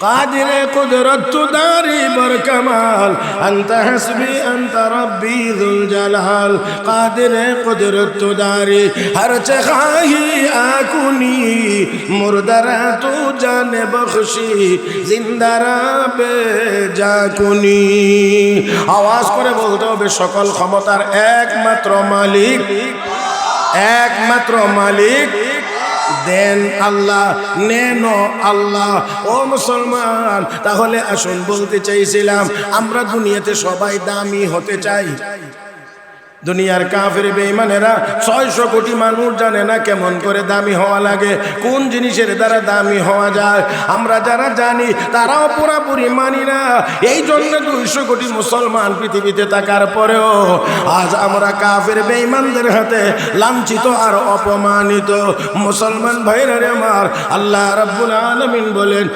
قادر قدرت داري بركمال أنت حسبي أنت ربي ذو الجلال قادر قدرت داري هر چخاهي آكوني مردرا تو جان بخشي زندرا বেজাকুনি আওয়াজ করে বলতে হবে সকল ক্ষমতার একমাত্র মালিক একমাত্র মালিক দেন আল্লাহ নেন আল্লাহ। ও মুসলমান, তাহলে আসুন বলতে চাইছিলাম, আমরা দুনিয়াতে সবাই দামি হতে চাই। দুনিয়ার কাফের বেঈমানেরা ছয়শো কোটি মানুষ জানে না কেমন করে দামি হওয়া লাগে, কোন জিনিসের দ্বারা দামি হওয়া যায়। আমরা যারা জানি, তারাও পুরাপুরি মানি না। এই জন্য দুইশো কোটি মুসলমান পৃথিবীতে থাকার পরেও আজ আমরা কাফের বেঈমানদের হাতে লাঞ্ছিত আর অপমানিত। মুসলমান ভাইরা রে আমার, আল্লাহ রাব্বুল আলামিন বলেন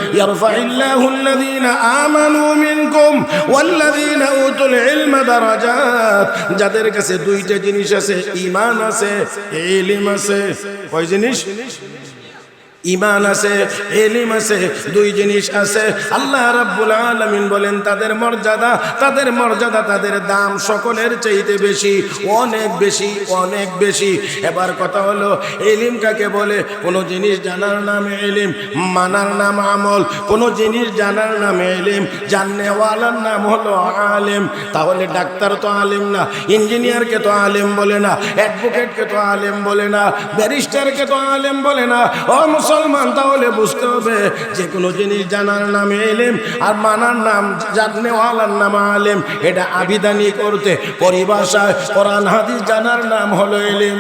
যাদের কাছে দুইটা জিনিস আছে ইমান আছে এলিম আছে। কয় জিনিস? ইমান আছে, এলিম আছে, দুই জিনিস আছে। আল্লাহ রাব্বুল আলামিন বলেন, তাদের মর্যাদা তাদের মর্যাদা তাদের দাম সকলের চাইতে বেশি, অনেক বেশি অনেক বেশি। এবার কথা হলো, এলিম কাকে বলে? কোনো জিনিস জানার নাম এলিম, মানার নাম আমল। কোনো জিনিস জানার নাম এলিম, জাননেওয়ালার নাম হলো আলেম। তাহলে ডাক্তার তো আলেম না, ইঞ্জিনিয়ারকে তো আলেম বলে না, অ্যাডভোকেটকে তো আলেম বলে না, ব্যারিস্টারকে তো আলেম বলে না। ও মুসলমান তাহলে বুঝতে হবে, যে কোনো জিনিস জানার নামে এলেম আর মানার নাম জাননেওয়ালার নাম আলেম। এটা আবিদানি করতে পরিভাষায় কোরআন হাদিস জানার নাম হলো এলেম।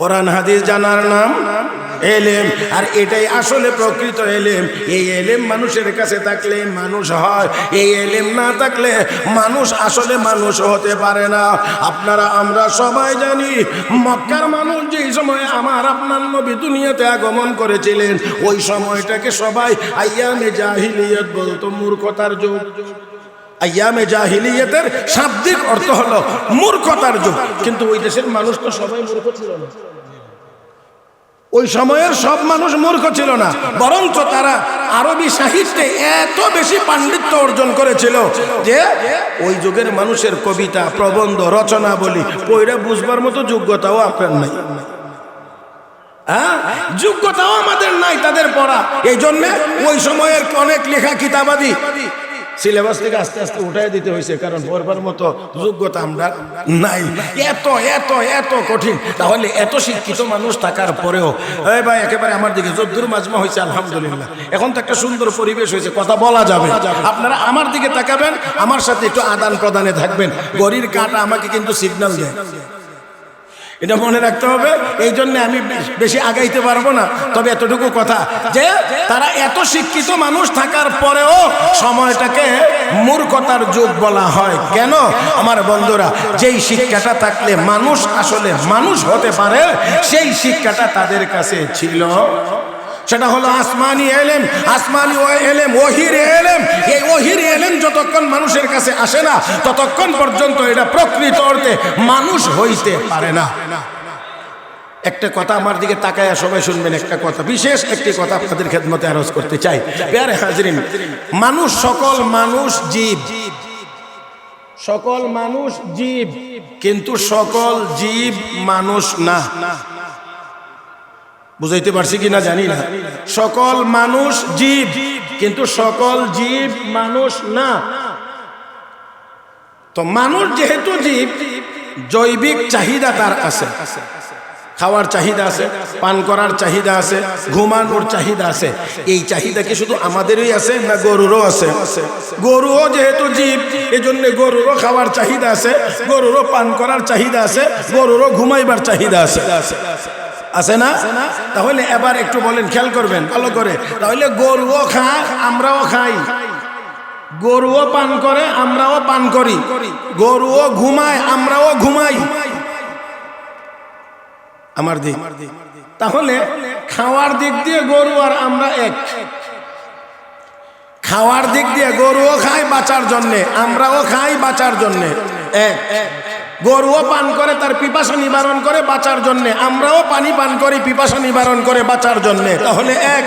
কোরআন হাদিস জানার নাম এলেম, আর এটাই আসলে প্রকৃত এলেম। এই এলেম মানুষের কাছে থাকলে মানুষ হয়, এই এলেম না থাকলে মানুষ আসলে মানুষ হতে পারে না। আপনারা, আমরা সবাই জানি, মক্কার মানুষ যেই সময় আমার, আপনার নবী দুনিয়াতে আগমন করেছিলেন, ওই সময়টাকে সবাই আইয়ামে জাহিলিয়ত বলতো, মূর্খতার যুগ। আয়ামে জাহিলিয়তের শাব্দিক অর্থ হলো মূর্খতার যুগ। কিন্তু ওই দেশের মানুষ তো সবাই মূর্খ ছিল না। ওই সময়ের সব মানুষ মূর্খ ছিল না, বরঞ্চ তারা আরবি সাহিত্যে এত বেশি পাণ্ডিত্য অর্জন করেছিল যে ওই যুগের মানুষের কবিতা, প্রবন্ধ রচনা বলি পইরা বুঝবার মতো যোগ্যতাও আপনার নাই। হ্যাঁ? যোগ্যতাও আমাদের নাই তাদের পড়া। এই জন্যে ওই সময়ের অনেক লেখা কিতাবাদি সিলেবাস থেকে আস্তে আস্তে উঠাই দিতে হয়েছে, কারণ পড়বার মতো যোগ্যতা আমরা নাই। এত এত এত কঠিন। তাহলে এত শিক্ষিত মানুষ থাকার পরেও, এই ভাই, একেবারে আমার দিকে যদ্দুর মাজমা হয়েছে, আলহামদুলিল্লাহ। এখন তো একটা সুন্দর পরিবেশ হয়েছে, কথা বলা যাবে। আপনারা আমার দিকে তাকাবেন, আমার সাথে একটু আদান প্রদানে থাকবেন। গড়ির কাটা আমাকে কিন্তু সিগন্যাল দেয়। এটা মনে রাখতে হবে, এই জন্য আমি বেশি আগাইতে পারব না। তবে এতটুকু কথা যে, তারা এত শিক্ষিত মানুষ থাকার পরেও সময়টাকে মূর্খতার যুগ বলা হয়। কেন? আমার বন্ধুরা, যেই শিক্ষাটা থাকলে মানুষ আসলে মানুষ হতে পারে, সেই শিক্ষাটা তাদের কাছে ছিল। সেটা হলো আসমানি এলেম, আসমানি ও এলেম, ওহির এলেম। এই ওহির এলেম যতক্ষণ মানুষের কাছে আসে না, ততক্ষণ পর্যন্ত এটা প্রকৃত অর্থে মানুষ হইতে পারে না। একটা কথা আমার দিকে তাকায় সবাই শুনবেন, একটা কথা, বিশেষ একটি কথা আপনাদের খেদমতে আরজ করতে চাই। পেয়ারে হাজরিন, মানুষ সকল মানুষ জীব। সকল মানুষ জীব, কিন্তু সকল জীব মানুষ না। বুঝাইতে পারছি কিনা জানি না। সকল মানুষ জীব, কিন্তু সকল জীব মানুষ না। তো মানুষ যেহেতু জীব, জৈবিক চাহিদা তার আছে। খাওয়ার চাহিদা আছে, পান করার চাহিদা আছে, ঘুমানোর চাহিদা আছে। এই চাহিদা কি শুধু আমাদেরই আছে না গরুরও আছে? গরুও যেহেতু জীব এই জন্য গরুরও খাওয়ার চাহিদা আছে, গরুরও পান করার চাহিদা আছে, গরুরও ঘুমাইবার চাহিদা আছে। আছে না? তাহলে এবার একটু বলেন, খেয়াল করবেন, ভালো করে। তাহলে গরুও খায়, আমরাও খাই। গরুও পান করে, আমরাও পান করি। গরুও ঘুমায়, আমরাও ঘুমাই। আমার দিক। তাহলে খাওয়ার দিক দিয়ে গরু আর আমরা এক। খাওয়ার দিক দিয়ে গরুও খাই বাঁচার জন্যে, আমরাও খাই বাঁচার জন্যে। এক। গরুও পান করে, তার পিপাসা নিবারণ করে বাঁচার জন্যে। আমরাও পানি পান করি, পিপাসা নিবারণ করে বাঁচার জন্যে। তাহলে এক,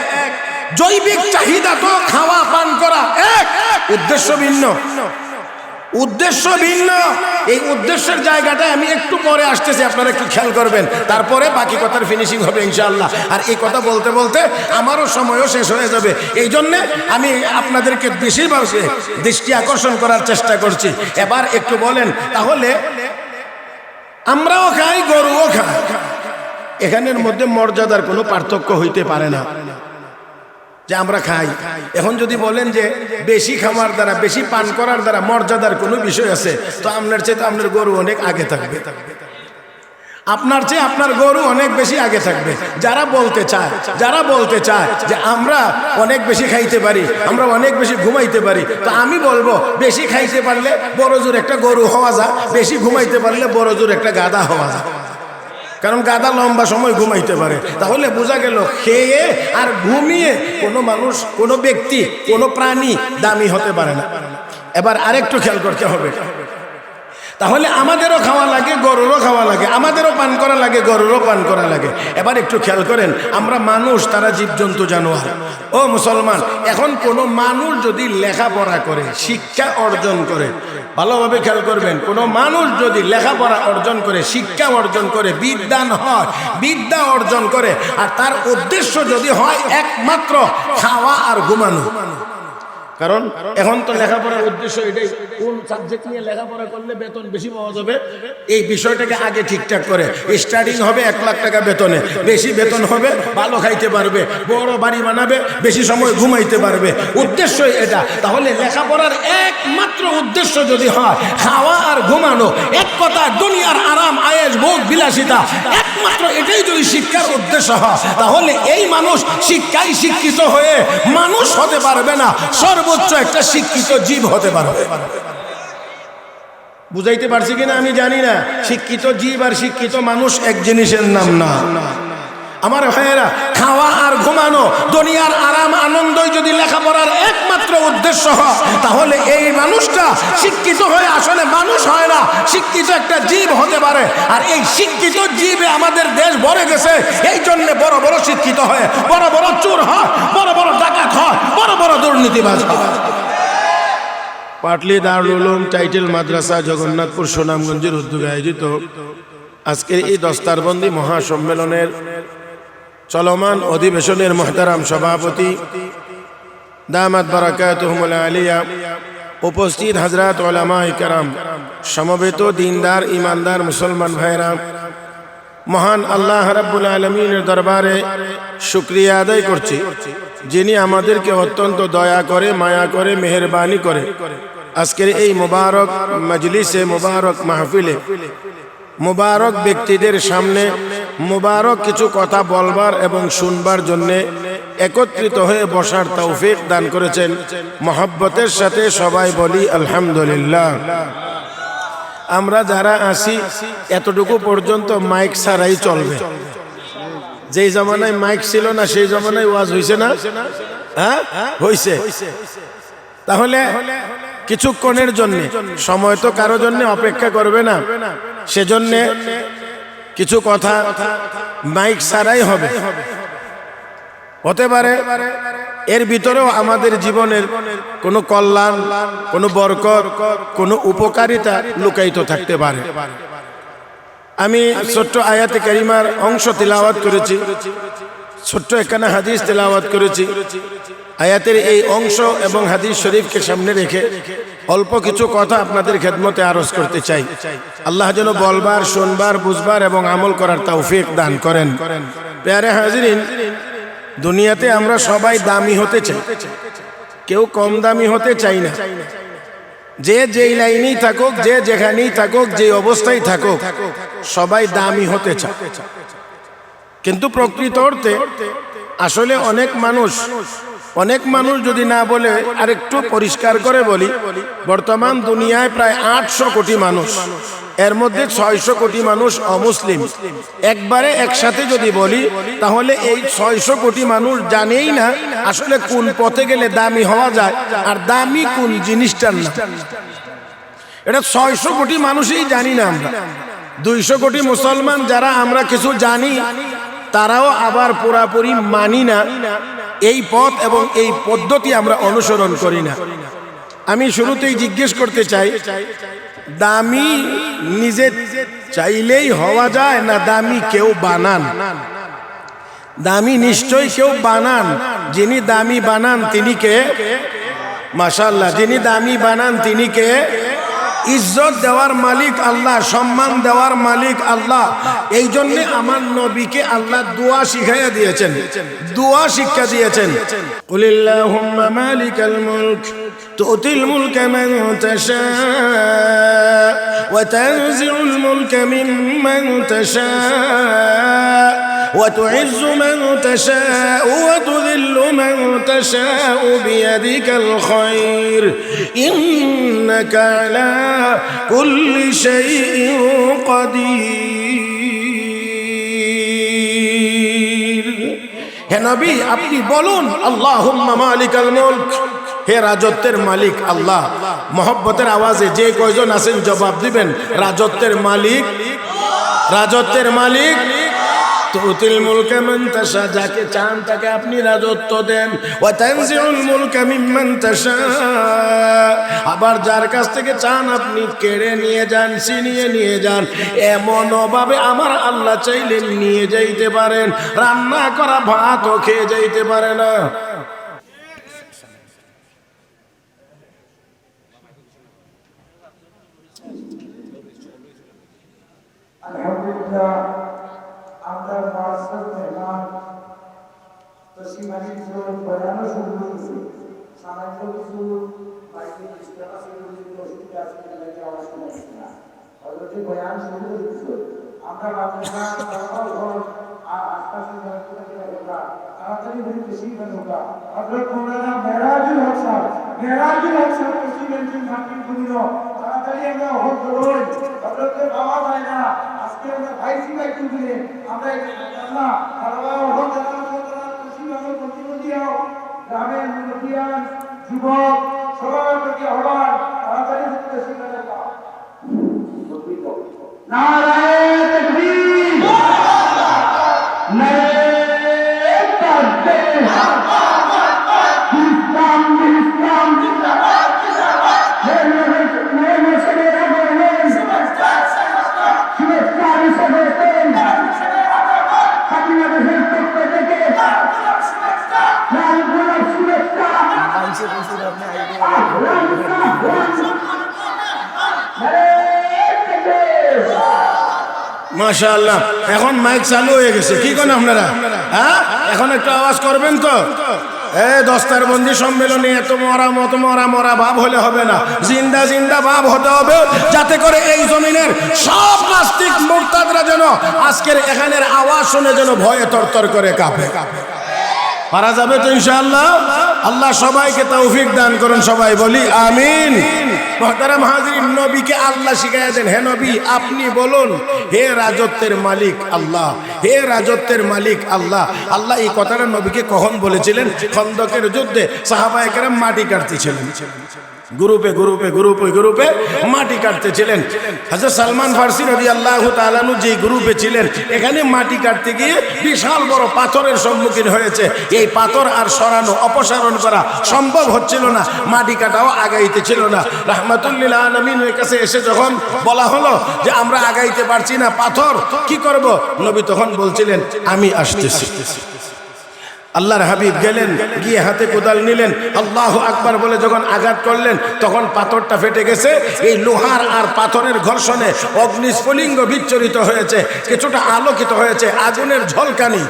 জৈবিক চাহিদা তো খাওয়া, পান করা, এক, উদ্দেশ্য ভিন্ন। উদ্দেশ্য ভিন্ন। এই উদ্দেশ্যের জায়গাটায় আমি একটু পরে আসতেছি, আপনারা একটু খেয়াল করবেন। তারপরে বাকি কথার ফিনিশিং হবে, ইনশাআল্লাহ। আর এই কথা বলতে বলতে আমারও সময়ও শেষ হয়ে যাবে। এই জন্যে আমি আপনাদেরকে বেশিরভাগ দৃষ্টি আকর্ষণ করার চেষ্টা করছি। এবার একটু বলেন, তাহলে আমরাও খাই, গরুও খাই। এখানের মধ্যে মর্যাদার কোনো পার্থক্য হইতে পারে না। যে আমরা খাই। এখন যদি বলেন যে বেশি খাওয়ার দ্বারা, বেশি পান করার দ্বারা মর্যাদার কোনো বিষয় আছে, তো আপনার চেয়ে তো আপনার গরু অনেক আগে থাকবে। আপনার চেয়ে আপনার গরু অনেক বেশি আগে থাকবে। যারা বলতে চায়, যারা বলতে চায় যে আমরা অনেক বেশি খাইতে পারি, আমরা অনেক বেশি ঘুমাইতে পারি, তো আমি বলব, বেশি খাইতে পারলে বড় জোর একটা গরু হওয়া যায়, বেশি ঘুমাইতে পারলে বড় জোর একটা গাদা হওয়া যায়। কারণ গাদা লম্বা সময় ঘুমাইতে পারে। তাহলে বোঝা গেল, খেয়ে আর ঘুমিয়ে কোনো মানুষ, কোনো ব্যক্তি, কোনো প্রাণী দামি হতে পারে না। এবার আরেকটু খেয়াল করতে হবে। তাহলে আমাদেরও খাওয়া লাগে, গরুরও খাওয়া লাগে, আমাদেরও পান করা লাগে, গরুরও পান করা লাগে। এবার একটু খেয়াল করেন, আমরা মানুষ, তারা জীবজন্তু, জানোয়ার। ও মুসলমান, এখন কোনো মানুষ যদি লেখাপড়া করে, শিক্ষা অর্জন করে, ভালোভাবে খেয়াল করবেন, কোনো মানুষ যদি লেখাপড়া অর্জন করে, শিক্ষা অর্জন করে, বিদ্যান হয়, বিদ্যা অর্জন করে, আর তার উদ্দেশ্য যদি হয় একমাত্র খাওয়া আর ঘুমানো। কারণ এখন তো লেখাপড়ার উদ্দেশ্য এটাই। কোন সাবজেক্ট নিয়ে লেখাপড়া করলে বেতন বেশি পাওয়া যাবে? এই বিষয়টাকে আগে ঠিকঠাক করে। স্টার্টিং হবে এক লাখ টাকা বেতনে। বেশি বেতন হবে ভালো খাইতে পারবে বড় বাড়ি বানাবে বেশি সময় ঘুমাইতে পারবে। উদ্দেশ্য এটা। তাহলে লেখাপড়ার একমাত্র উদ্দেশ্য যদি হয় খাওয়া আর ঘুমানো এক কথা দুনিয়ার আরাম আয়েস ভোগ বিলাসিতা একমাত্র এটাই যদি শিক্ষার উদ্দেশ্য হয় তাহলে এই মানুষ শিক্ষায় শিক্ষিত হয়ে মানুষ হতে পারবে না। সর্বোচ্চ একটা শিক্ষিত জীব হতে পারবে বুঝাইতে পারছি কিনা আমি জানি না। শিক্ষিত জীব আর শিক্ষিত মানুষ এক জিনিসের নাম না। আমার ভাইয়েরা, খাওয়া আর ঘুমানো, দুনিয়ার আরাম, আনন্দই যদি লেখাপড়ার একমাত্র উদ্দেশ্য হয়, তাহলে এই মানুষটা শিক্ষিত হয়ে আসলে মানুষ হয় না, শিক্ষিত একটা জীব হতে পারে। আর এই শিক্ষিত জীবে আমাদের দেশ ভরে গেছে, এই জন্য বড় বড় শিক্ষিত বড় বড় চোর হয়, বড় বড় বড় বড় দুর্নীতিবাজ পাটলি টাইটেল মাদ্রাসা জগন্নাথপুর সুনামগঞ্জের উদ্যোগে আয়োজিত আজকের এই দস্তারবন্দি মহাসম্মেলনের চলমান অধিবেশনের মহতারাম সভাপতি দামাত বারাকাতুহুমুল আলিয়া। উপস্থিত হজরত ওলামা ইকরাম সমবেত দিনদার ইমানদার মুসলমান ভাইরা মহান আল্লাহ রাব্বুল আলমিনের দরবারে শুক্রিয়া আদায় করছি, যিনি আমাদেরকে অত্যন্ত দয়া করে, মায়া করে, মেহরবানি করে আজকের এই মুবারক মজলিসে, মুবারক মাহফিলে, মুবারক ব্যক্তিদের সামনে মুবারক কিছু কথা বলবার এবং শুনবার জন্যে একত্রিত হয়ে বসার তৌফিক দান করেছেন। মহব্বতের সাথে সবাই বলি আলহামদুলিল্লাহ। আমরা যারা আসি এতটুকু পর্যন্ত মাইক ছাড়াই চলবে। যেই জমানায় মাইক ছিল না, সেই জমানায় ওয়াজ হয়েছে না? হ্যাঁ? হয়েছে তাহলে কিছুক্ষণের জন্য, সময় তো কারও জন্য অপেক্ষা করবে না। সেজন্য কিছু কথা মাইক ছাড়াই হবে। হতে পারে, এর ভিতরেও আমাদের জীবনের কোনো কল্যাণ, কোনো বরকর কোনো উপকারিতা লুকায়িত থাকতে পারে। আমি ছোট্ট আয়াতে কারিমার অংশ তিলাওয়াত করেছি, ছোট্ট এখানে হাদিস তেলাওয়াত করেছি। আয়াতের এই অংশ এবং হাদিস শরীফকে সামনে রেখে অল্প কিছু কথা আপনাদের খেদমতে আরজ করতে চাই। আল্লাহ যেন বলবার, শুনবার, বুঝবার এবং আমল করার তৌফিক দান করেন। প্যারে হাজিরিন দুনিয়াতে আমরা সবাই দামি হতে চাই। কেউ কম দামি হতে চাই না। যে যেই লাইনেই থাকুক, যে যেখানেই থাকুক, যে অবস্থায় থাকুক, সবাই দামি হতে চায়। কিন্তু প্রকৃত অর্থে আসলে অনেক মানুষ অনেক মানুষ যদি না বলে, আরেকটু পরিষ্কার করে বলি, বর্তমান দুনিয়ায় প্রায় আটশো কোটি মানুষ। এর মধ্যে ছয়শো কোটি মানুষ অমুসলিম। একবারে একসাথে যদি বলি, তাহলে এই ছয়শো কোটি মানুষ জানেই না আসলে কোন পথে গেলে দামি হওয়া যায় আর দামি কোন জিনিসটার না। এটা ছয়শো কোটি মানুষই জানি না আমরা। দুইশো কোটি মুসলমান যারা আমরা কিছু জানি, তারাও আবার পুরাপুরি মানি না এই পথ এবং এই পদ্ধতি আমরা অনুসরণ করি না। আমি শুরুতেই জিজ্ঞেস করতে চাই, দামি নিজে চাইলেই হওয়া যায় না দামি কেউ বানান? দামি নিশ্চয়ই কেউ বানান। যিনি দামি বানান তিনি কে? মাশাল্লাহ যিনি দামি বানান তিনি কে? ইজ্জত দেওয়ার মালিক আল্লাহ, সম্মান দেওয়ার মালিক আল্লাহ। এই জন্য আমার নবীকে আল্লাহ দোয়া শিখাইয়া দিয়েছেন দোয়া শিক্ষা দিয়েছেন কুলিল্লাহুম্মা মালিকাল মুলক تؤتي الملك من تشاء وتنزع الملك ممن تشاء وتعز من تشاء وتذل من تشاء بيدك الخير إنك على كل شيء قدير হে নবী, আপনি বলুন আল্লাহ মুলক। হে রাজত্বের মালিক, আল্লাহ। মহব্বতের আওয়াজে যে কয়জন আছেন, জবাব দিবেন। রাজত্বের মালিক রাজত্বের মালিক। তুতিল মুলকা মান তাশা যাকে চান তাকে আপনি রাজত্ব দেন। ওয়া তানজিউল মুলকা মিম্মান তাশা। আবার যার কাছ থেকে চান আপনি কেড়ে নিয়ে যান, ছিনিয়ে নিয়ে যান। এমন ভাবে আমার আল্লাহ চাইলে নিয়ে যাইতে পারেন। রান্না করা ভাতও খেয়ে যাইতে পারে না। আলহামদুলিল্লাহ। আমরা মাসুদ মেহমান তসিমানি জোর বয়ানও শুরু করেছি সামান্য কিছু বাইরে ইস্তেমা শুরু করেছি অসুবিধা আছে লাগে আওয়াজ শোনাচ্ছি না হজরতে বয়ান শুরু করেছিল আমরা ভাবছিলাম ঘর আশপাশে তাড়াতাড়ি করে বেশি হোগা হজরত মৌলানা মেরাজুল হক সাহেব মেরাজুল হক সাহেব প্রেসিডেন্টের মার্কিন করিল তাড়াতাড়ি আমরা হক করুন হজরতের বাবা যায় না আজকে আমরা ভাইসি ভাই তুলে আমরা আল্লাহ আল্লাহ হক খুশি ভাবে প্রতিনিধি হও, গ্রামের মুরব্বিয়ান, যুবক, সবার প্রতি আহ্বান, তাড়াতাড়ি বেশি করে। নারায়ণ তকবীর নারায়ে তাকবীর তাকবীর মাশাআল্লাহ। এখন মাইক চালু হয়ে গেছে। কি কোন আপনারা? হ্যাঁ? এখন একটু আওয়াজ করবেন তো? এ, দস্তার বন্দি সম্মেলনে এত মরা মত, মরা মরা ভাব হলে হবে না। জিন্দা জিন্দা ভাব হতে হবে, যাতে করে এই জমিনের সব নাস্তিক মোরতাদরা যেন আজকের এখানের আওয়াজ শুনে যেন ভয়ে তরতর করে কাঁপে। পারা যাবে তো ইনশাআল্লাহ? আল্লাহ সবাইকে তৌফিক দান করুন, সবাই বলি আমিন। মহতারাম হাজরিন, নবীকে আল্লাহ শিখাইয়া দেন, হে নবী, আপনি বলুন, হে রাজত্বের মালিক আল্লাহ, হে রাজত্বের মালিক আল্লাহ। আল্লাহ এই কথাটা নবীকে কখন বলেছিলেন? খন্দকের যুদ্ধে সাহাবায়কেরাম মাটি কাটতেছিলেন গ্রুপে গ্রুপে গ্রুপে গ্রুপে মাটি কাটতেছিলেন। হাজার সালমান ফার্সি রবি আল্লাহ তালানু যে গ্রুপে ছিলেন, এখানে মাটি কাটতে গিয়ে বিশাল বড় পাথরের সম্মুখীন হয়েছে। এই পাথর আর সরানো, অপসারণ করা সম্ভব হচ্ছিল না। মাটি কাটাও আগাইতে ছিল না। রহমতুল্লিল আলমিনের কাছে এসে যখন বলা হলো যে আমরা আগাইতে পারছি না পাথর, কি করব? নবী তখন বলছিলেন, আমি আসতেছি। আল্লাহর হাবিব গেলেন, গিয়ে হাতে কোদাল নিলেন। আল্লাহ আকবার বলে যখন আঘাত করলেন, তখন পাথরটা ফেটে গেছে। এই লোহার আর পাথরের ঘর্ষণে অগ্নিস্ফুলিঙ্গ বিচ্ছরিত হয়েছে, কিছুটা আলোকিত হয়েছে, আগুনের ঝলকানি।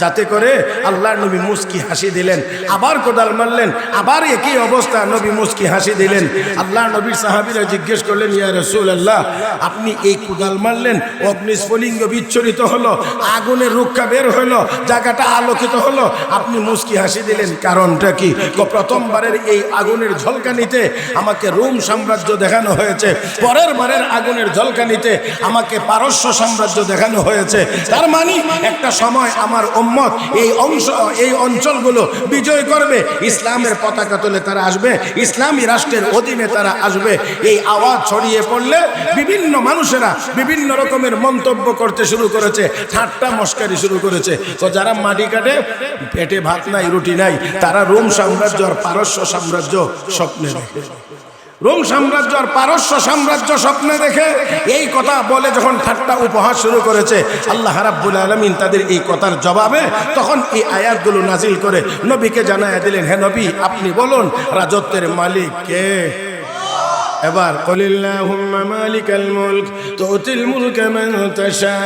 যাতে করে আল্লাহর নবী মুস্কি হাসি দিলেন। আবার কোদাল মারলেন, আবার একই অবস্থা নবী মুস্কি হাসি দিলেন। আল্লাহ নবীর সাহাবিরা জিজ্ঞেস করলেন, ইয়া রসুল আল্লাহ আপনি এই কোদাল মারলেন, অগ্নিস্ফুলিঙ্গ বিচ্ছরিত হলো, আগুনের রুক্ষা বের হলো, জায়গাটা আলোকিত হলো আপনি মুস্কি হাসি দিলেন, কারণটা কি? প্রথমবারের এই আগুনের ঝলকানিতে আমাকে রোম সাম্রাজ্য দেখানো হয়েছে, পরের বারের আগুনের ঝলকানিতে আমাকে পারস্য সাম্রাজ্য দেখানো হয়েছে। তার মানে একটা সময় আমার উম্মত এই অংশ, এই অঞ্চলগুলো বিজয় করবে, ইসলামের পতাকা তুলে তারা আসবে, ইসলামী রাষ্ট্রের অধীনে তারা আসবে। এই আওয়াজ ছড়িয়ে পড়লে বিভিন্ন মানুষেরা বিভিন্ন রকমের মন্তব্য করতে শুরু করেছে, ঠাট্টা মস্কারি শুরু করেছে। তো যারা মাটি কাটে পেটে ভাত নাই, রুটি নাই, তারা রোম সাম্রাজ্য আর পারস্য সাম্রাজ্য স্বপ্নে দেখে। রোম সাম্রাজ্য আর পারস্য সাম্রাজ্য স্বপ্নে দেখে। এই কথা বলে যখন ঠাট্টা উপহাস শুরু করেছে, আল্লাহ রাব্বুল আলমিন তাদের এই কথার জবাবে তখন এই আয়াতগুলো নাজিল করে নবীকে জানায় দিলেন, হে নবী, আপনি বলুন, রাজত্বের মালিক কে? এবার কলিল্লাহুম্মা মালিকাল মুলক তুতিল মুলকা মান তাশা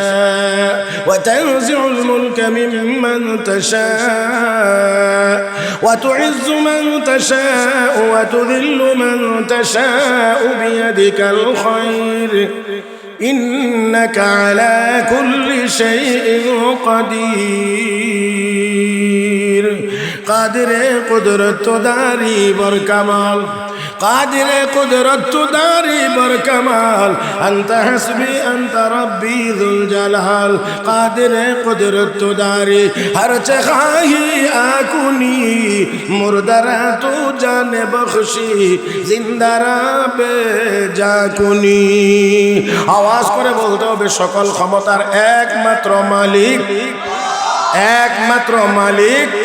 ওয়া তানজিউল মুলকা মিম্মান তাশা ওয়া তুইজ্জু মান তাশা ওয়া তুযিল্লু মান তাশা বিয়াদিকাল খায়র ইন্নাকা আলা কুল্লি শাইইন কাদির কাদরে কুদরত দারি বর কামাল। কাদরে কুদরত দারি বর কামাল। অন্ত হসবি অন্ত রব্বি দুল জালাল। কাদরে কুদরত দারি, হর চাহি আকুনি। মুরদারা তু জানে বখশি জিন্দারা বে জাকুনি। আওয়াজ করে বলতে হবে, সকল ক্ষমতার একমাত্র মালিক। একমাত্র মালিক।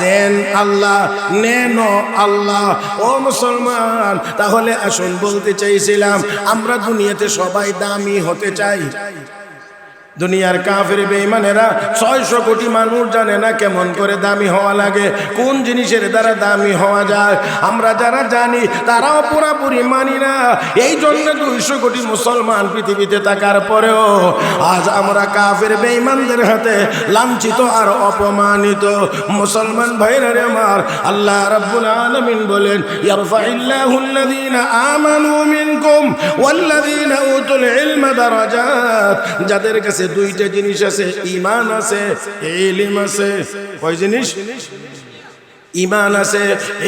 দেন আল্লাহ নেন আল্লাহ। ও মুসলমান, তাহলে আসুন বলতে চাইছিলাম, আমরা দুনিয়াতে সবাই দামি হতে চাই। দুনিয়ার কাফের বেঈমানেরা ছয়শো কোটি মানুষ জানে না কেমন করে দামি হওয়া লাগে, কোন জিনিসের দ্বারা দামি হওয়া যায়। আমরা যারা জানি, তারাও পুরাপুরি মানি না। এই জন্য দুইশো কোটি মুসলমান পৃথিবীতে থাকার পরেও আজ আমরা কাফের বেঈমানদের হাতে লাঞ্ছিত আর অপমানিত। মুসলমান ভাইরা রে আমার, আল্লাহ রাব্বুল আলামিন বলেন যাদের কাছে দুইটা জিনিস আছে ইমান আছে এলিম আছে। কয় জিনিস? ইমান আছে,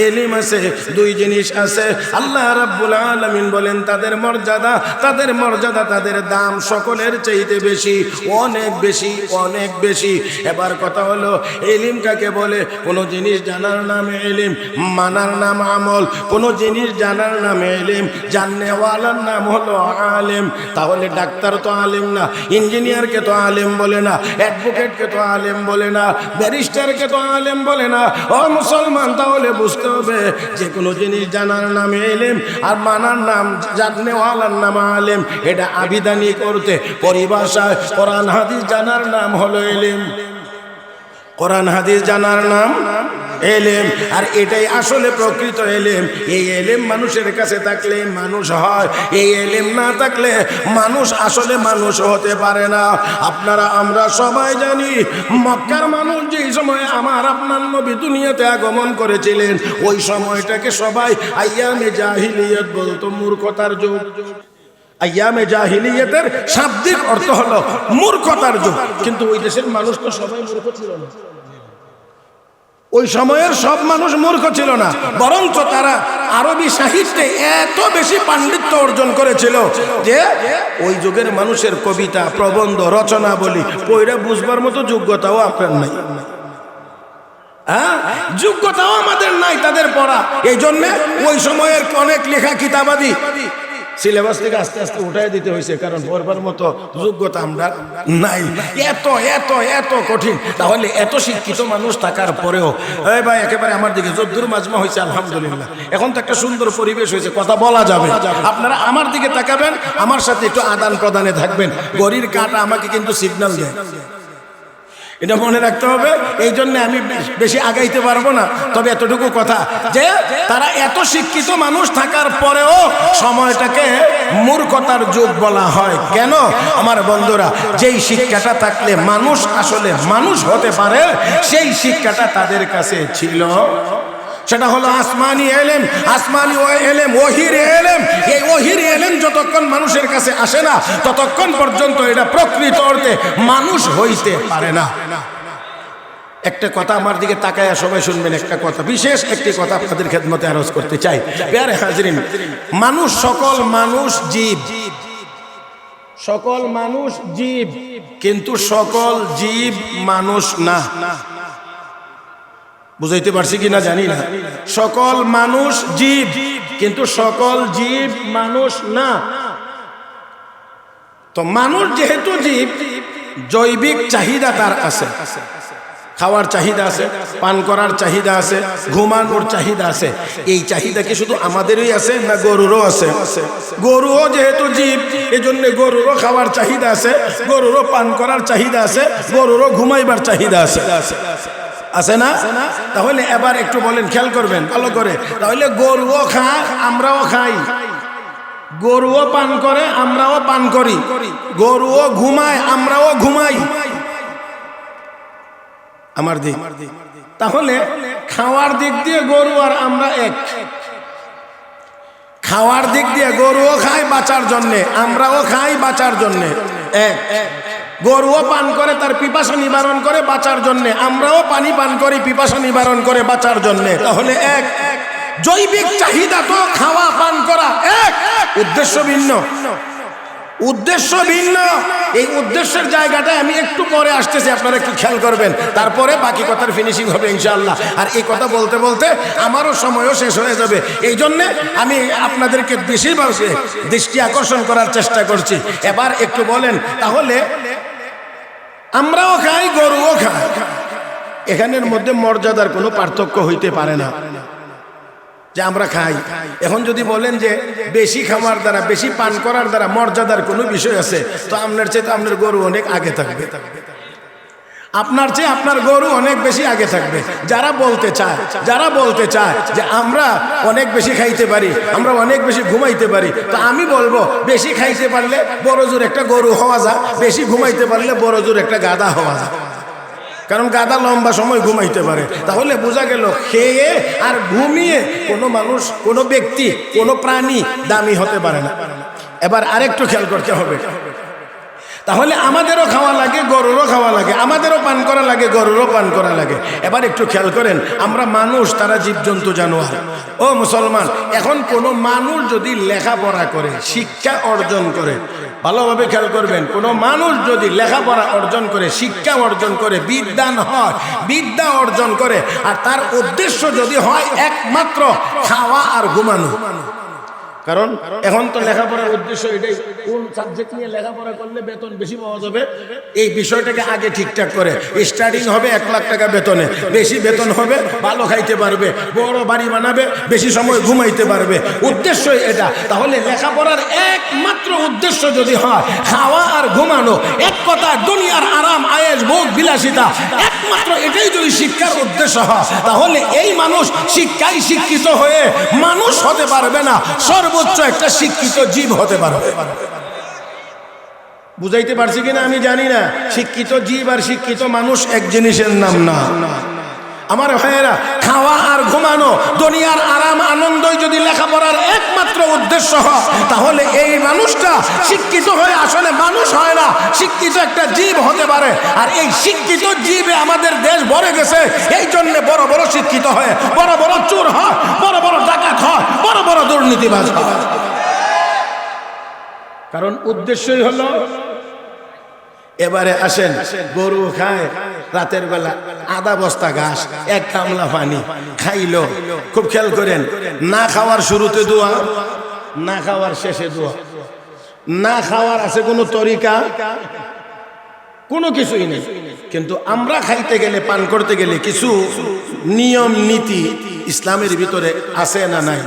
এলিম আছে, দুই জিনিস আছে। আল্লাহ রাব্বুল আলামিন বলেন, তাদের মর্যাদা তাদের মর্যাদা, তাদের দাম সকলের চাইতে বেশি, অনেক বেশি অনেক বেশি। এবার কথা হলো, এলিম কাকে বলে? কোনো জিনিস জানার নামে এলিম, মানার নাম আমল। কোনো জিনিস জানার নামে এলিম, জাননেওয়ালার নাম হলো আলেম। তাহলে ডাক্তার তো আলেম না, ইঞ্জিনিয়ারকে তো আলেম বলে না, অ্যাডভোকেটকে তো আলেম বলে না, ব্যারিস্টারকে তো আলেম বলে না। তাহলে বুঝতে হবে যে কোনো জিনিস জানার নাম এলেম আর মানার নাম জাননেওয়ালার নাম আলেম। এটা আবিধানিক করতে পরিভাষায় কোরআন, হাদিস জানার নাম হলো এলেম। কোরআন, হাদিস জানার নাম এলেম, আর এটাই আসলে প্রকৃত এলেম। এই এলেম মানুষের কাছে থাকলে মানুষ হয়, এই এলেম না থাকলে মানুষ আসলে মানুষ হতে পারে না। আপনারা, আমরা সবাই জানি, মক্কার মানুষ যেই সময় আমার আপনার নবী দুনিয়াতে আগমন করেছিলেন, ওই সময়টাকে সবাই আইয়ামে জাহিলিয়ত বলতো, মূর্খতার যুগ। আয়ামে জাহিলিয়তের শাব্দিক অর্থ হলো মূর্খতার যুগ। কিন্তু ওই দেশের মানুষ তো সবাই মূর্খ ছিল না। ওই সময়ের সব মানুষ মূর্খ ছিল না, বরঞ্চ তারা আরবি সাহিত্যে এত বেশি পাণ্ডিত্য অর্জন করেছিল যে ওই যুগের মানুষের কবিতা, প্রবন্ধ রচনা বলি পইরা বুঝবার মতো যোগ্যতাও আপনার নাই। হ্যাঁ? যোগ্যতাও আমাদের নাই তাদের পড়া। এই জন্যে ওই সময়ের অনেক লেখা কিতাবাদি সিলেবাস থেকে আস্তে আস্তে উঠাই দিতে হয়েছে, কারণ পড়বার মতো যোগ্যতা আমরা নাই। এত এত এত কঠিন। তাহলে এত শিক্ষিত মানুষ থাকার পরেও, এই ভাই, একেবারে আমার দিকে যদ্দুর মাজমা হয়েছে, আলহামদুলিল্লাহ। এখন তো একটা সুন্দর পরিবেশ হয়েছে, কথা বলা যাবে। আপনারা আমার দিকে তাকাবেন, আমার সাথে একটু আদান প্রদানে থাকবেন। গড়ির কাটা আমাকে কিন্তু সিগন্যাল দেয়। এটা মনে রাখতে হবে, এই জন্য আমি বেশি আগাইতে পারব না। তবে এতটুকু কথা যে, তারা এত শিক্ষিত মানুষ থাকার পরেও সময়টাকে মূর্খতার যুগ বলা হয়। কেন? আমার বন্ধুরা, যেই শিক্ষাটা থাকলে মানুষ আসলে মানুষ হতে পারে, সেই শিক্ষাটা তাদের কাছে ছিল। সেটা হলো আসমানি এলেম আসমানি এলেম, ওহির এলেম। এই ওহির যতক্ষণ মানুষের কাছে আসে না, ততক্ষণ পর্যন্ত এটা প্রকৃত অর্থে মানুষ হইতে পারে না। একটা কথা আমার দিকে তাকায় সবাই শুনবেন, একটা কথা, বিশেষ একটি কথা আপনাদের খেদমতে আরজ করতে চাই। হাজরিন, মানুষ সকল মানুষ জীব। সকল মানুষ জীব, কিন্তু সকল জীব মানুষ না। বুঝাইতে পারছি কিনা জানি না। সকল মানুষ জীব, কিন্তু সকল জীব মানুষ না। তো মানুষ যেহেতু জীব, জৈবিক চাহিদা তার আছে। খাওয়ার চাহিদা আছে, পান করার চাহিদা আছে, ঘুমানোর চাহিদা আছে। এই চাহিদা কি শুধু আমাদেরই আছে না গরুরও আছে? গরুও যেহেতু জীব এই জন্য গরুরও খাওয়ার চাহিদা আছে, গরুরও পান করার চাহিদা আছে, গরুরও ঘুমাইবার চাহিদা আছে। আছে না? তাহলে এবার একটু বলেন, খেয়াল করবেন, ভালো করে। তাহলে গরুও খায়, আমরাও খাই। গরুও পান করে, আমরাও পান করি। গরুও ঘুমায়, আমরাও ঘুমাই। আমার দিক। তাহলে খাওয়ার দিক দিয়ে গরু আর আমরা এক। খাওয়ার দিক দিয়ে গরুও খাই বাঁচার জন্যে, আমরাও খাই বাঁচার জন্যে। এক। গরুও পান করে, তার পিপাসা নিবারণ করে বাঁচার জন্যে। আমরাও পানি পান করি, পিপাসা নিবারণ করে বাঁচার জন্যে। তাহলে এক। জৈবিক চাহিদা তো খাওয়া, পান করা এক। উদ্দেশ্য ভিন্ন। উদ্দেশ্য ভিন্ন। এই উদ্দেশ্যের জায়গাটায় আমি একটু পরে আসতেছি, আপনারা একটু খেয়াল করবেন। তারপরে বাকি কথার ফিনিশিং হবে ইনশাআল্লাহ। আর এই কথা বলতে বলতে আমারও সময়ও শেষ হয়ে যাবে। এই জন্যে আমি আপনাদেরকে বেশিরভাগ দৃষ্টি আকর্ষণ করার চেষ্টা করছি। এবার একটু বলেন, তাহলে আমরাও খাই, গরুও খাই। এখানের মধ্যে মর্যাদার কোনো পার্থক্য হইতে পারে না। যে আমরা খাই। এখন যদি বলেন যে বেশি খাওয়ার দ্বারা, বেশি পান করার দ্বারা মর্যাদার কোনো বিষয় আছে, তো আপনার চেয়ে তো আপনার গরু অনেক আগে থাকবে। আপনার চেয়ে আপনার গরু অনেক বেশি আগে থাকবে। যারা বলতে চায়, যারা বলতে চায় যে আমরা অনেক বেশি খাইতে পারি, আমরা অনেক বেশি ঘুমাইতে পারি, তো আমি বলব বেশি খাইতে পারলে বড় জোর একটা গরু হওয়া যায়, বেশি ঘুমাইতে পারলে বড় জোর একটা গাদা হওয়া যায়। কারণ গাদা লম্বা সময় ঘুমাইতে পারে। তাহলে বোঝা গেল, খেয়ে আর ঘুমিয়ে কোনো মানুষ, কোনো ব্যক্তি, কোনো প্রাণী দামি হতে পারে না। এবার আরেকটু খেয়াল করতে হবে। তাহলে আমাদেরও খাওয়া লাগে, গরুরও খাওয়া লাগে, আমাদেরও পান করা লাগে, গরুরও পান করা লাগে। এবার একটু খেয়াল করেন, আমরা মানুষ, তারা জীবজন্তু, জানোয়ার। ও মুসলমান, এখন কোনো মানুষ যদি লেখাপড়া করে, শিক্ষা অর্জন করে, ভালোভাবে খেয়াল করবেন, কোনো মানুষ যদি লেখাপড়া অর্জন করে, শিক্ষা অর্জন করে, বিদ্যান হয়, বিদ্যা অর্জন করে, আর তার উদ্দেশ্য যদি হয় একমাত্র খাওয়া আর ঘুমানো। কারণ এখন তো লেখাপড়ার উদ্দেশ্য এটাই কোন সাবজেক্ট নিয়ে লেখাপড়া করলে বেতন বেশি পাওয়া যাবে? এই বিষয়টাকে আগে ঠিকঠাক করে। স্টার্টিং হবে এক লাখ টাকা বেতনে। বেশি বেতন হবে ভালো খাইতে পারবে বড় বাড়ি বানাবে বেশি সময় ঘুমাইতে পারবে। উদ্দেশ্যই এটা। তাহলে লেখাপড়ার একমাত্র উদ্দেশ্য যদি হয় খাওয়া আর ঘুমানো এক কথা দুনিয়ার আরাম আয়েস ভোগ বিলাসিতা একমাত্র এটাই যদি শিক্ষার উদ্দেশ্য হয় তাহলে এই মানুষ শিক্ষায় শিক্ষিত হয়ে মানুষ হতে পারবে না। সর্বোচ্চ একটা শিক্ষিত জীব হতে পারবে বুঝাইতে পারছি কিনা আমি জানি না। শিক্ষিত জীব আর শিক্ষিত মানুষ এক জিনিসের নাম না। আমার ভাইয়েরা, খাওয়া আর ঘুমানো, দুনিয়ার আরাম, আনন্দই যদি লেখাপড়ার একমাত্র উদ্দেশ্য হয়, তাহলে এই মানুষটা শিক্ষিত হয়ে আসলে মানুষ হয় না। শিক্ষিত একটা জীব হতে পারে। আর এই শিক্ষিত জীবে আমাদের দেশ ভরে গেছে। এই জন্য বড় বড় শিক্ষিত হয়, বড় বড় চোর হয়, বড় বড় ডাকাত হয়, বড় বড় দুর্নীতিবাজ কারণ উদ্দেশ্যই হলো এবারে আসেন, গরু খায়, রাতের বেলা আধা বস্তা ঘাস, এক কামলা পানি, খাইলো, খুব খেয়াল করেন, না খাওয়ার শুরুতে দোয়া, না খাওয়ার শেষে দোয়া। না খাওয়ার আছে কোনো তরিকা? কোনো কিছুই নেই। কিন্তু আমরা খাইতে গেলে, পান করতে গেলে কিছু নিয়ম, নীতি ইসলামের ভিতরে আছে না নাই?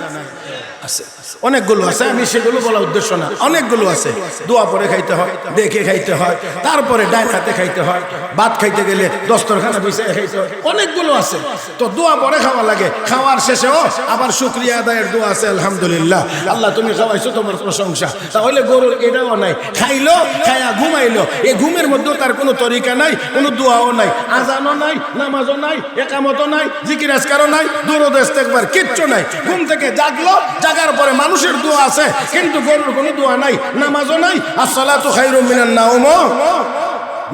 আছে। অনেকগুলো আছে, আমি সেগুলো বলা উদ্দেশ্য না। অনেকগুলো আছে। দোয়া পরে খাইতে হয়, দেখে খাইতে হয়, তারপরে ডাইন হাতে খাইতে হয়, ভাত খাইতে গেলে দস্তরখানা বিছায় খাইতে হয়, অনেকগুলো আছে। তো দোয়া পরে খাওয়া লাগে, খাওয়ার শেষেও আবার শুক্রিয়া আদায়ের দোয়া আছে, আলহামদুলিল্লাহ। আল্লাহ, তুমি খাওয়াইছো তোমার প্রশংসা। তাহলে গরুর এটাও নাই। খাইলো, খায়া ঘুমাইলো। এই ঘুমের মধ্যেও তার কোনো তরিকা নাই, কোনো দোয়াও নাই। আজানও নাই, নামাজও নাই, একামতও নাই, জিকির আজকারও নাই, দূরদ একবার কিচ্ছু নাই। ঘুম থেকে জাগলো, জাগার পরে মানুষের দোয়া আছে, কিন্তু গরুর কোনো দোয়া নাই, নামাজও নাই, আর সলা তো খাই রমিনার নাওম।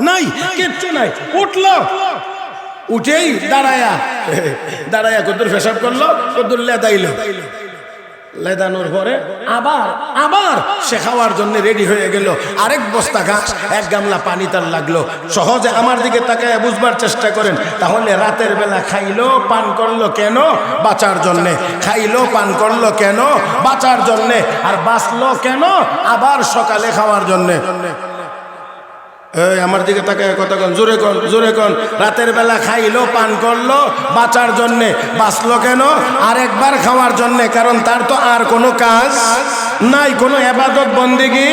নাই, কিচ্ছু নাই। উঠল। উঠেই দাঁড়ায়া। দাঁড়ায়া কদ্দুর ফেসাব করল, কদ্দুর লেদাইলো। লেদানোর পরে আবার আবার সে খাওয়ার জন্য রেডি হয়ে গেল। আরেক বস্তা ঘাস এক গামলা পানি তার লাগল। সহজে আমার দিকে তাকায় বুঝবার চেষ্টা করেন। তাহলে রাতের বেলা খাইলো, পান করল কেন? বাঁচার জন্যে। খাইলো, পান করল কেন? বাঁচার জন্যে। আর বাঁচলো কেন? আবার সকালে খাওয়ার জন্যে। আমার দিকে তাকায় কথা কন, জোরে কন জোরে কন। রাতের বেলা খাইলো, পান করল, বাঁচার জন্যে বাঁচলো কেন? আর একবার খাওয়ার জন্যে, কারণ তার তো আর কোনো কাজ নাই, কোনো এবাদত বন্দিগি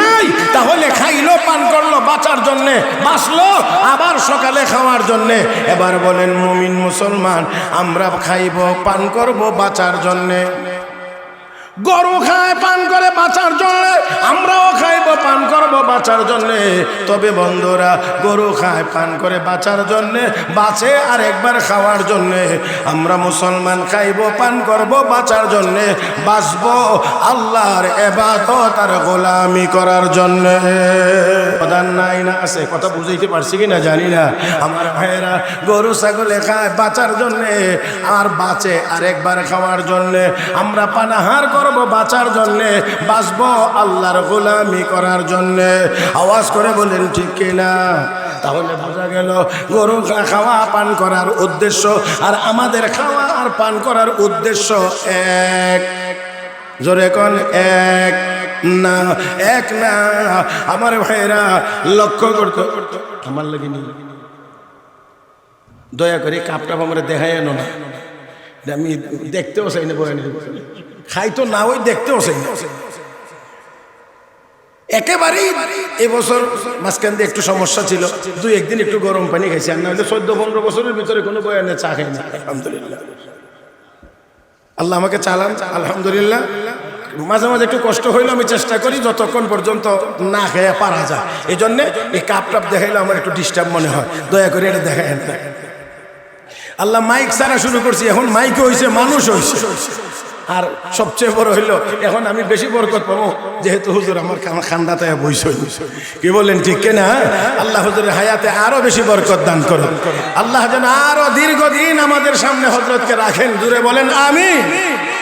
নাই। তাহলে খাইলো, পান করল, বাঁচার জন্যে বাঁচলো, আবার সকালে খাওয়ার জন্যে। এবার বলেন, মুমিন মুসলমান, আমরা খাইব, পান করব, বাঁচার জন্যে। গরু খায়, পান করে বাঁচার জন্য। তবে বন্ধুরা, গরু খায়, পান করে বাঁচার জন্য, বাঁচে আর একবার খাওয়ার জন্যে। আমরা মুসলমান খাইব, পান করব, বাঁচার জন্য। বাঁচব আল্লাহর এবাদত আর গোলামি করার জন্য। প্রধান নাই না আছে, কথা বুঝাইতে পারছি কি না জানি না। আমার ভাইয়েরা, গরু, ছাগলে খায় বাঁচার জন্যে আর বাঁচে আর একবার খাওয়ার জন্যে। আমরা পানাহার করব বাঁচার জন্যে। বাঁচব আল্লাহর গোলামি করার জন্যে। আওয়াজ করে বলেন ঠিক কিনা? তাহলে বোঝা গেল গরু খাওয়া পান করার উদ্দেশ্য আর আমাদের খাওয়া আর পান করার উদ্দেশ্য এক। জোরে কন, এক না এক না। আমার ভাইরা লক্ষ্য করতো, আমার লাগে নি দয়া করে কাপটাপ আমরা দেখাই আনো না। আমি দেখতেও চাই না, বয়ানি। খাই তো না, ওই দেখতেও চাই না। একেবারেই এবছর মাঝখান দিয়ে একটু সমস্যা ছিল। দুই একদিন একটু গরম পানি খাইছি, আর না হলে চোদ্দ পনেরো বছরের ভিতরে কোনো বয়ানে চা খাই না। আলহামদুলিল্লাহ। আল্লাহ আমাকে চালান আলহামদুলিল্লাহ। মাঝে মাঝে একটু কষ্ট হইলে আমি চেষ্টা করি, যতক্ষণ পর্যন্ত না খেয়ে পারা যায়। এই জন্যে এই কাপ টাপ দেখাইলে আমার একটু ডিস্টার্ব মনে হয়। দয়া করে এটা দেখায় আল্লাহ মাইক সারা শুরু করছি, এখন মাইক হয়েছে মানুষ হয়েছে আর সবচেয়ে বড় হইল, এখন আমি বেশি বরকত পাবো, যেহেতু হুজুর আমার খান- খান্দাতে বইসই কি বললেন, ঠিক কেনা? আল্লাহ হুজুরের হায়াতে আরও বেশি বরকত দান করুন। আল্লাহ যেন আরও দীর্ঘদিন আমাদের সামনে হজরতকে রাখেন দূরে বলেন আমি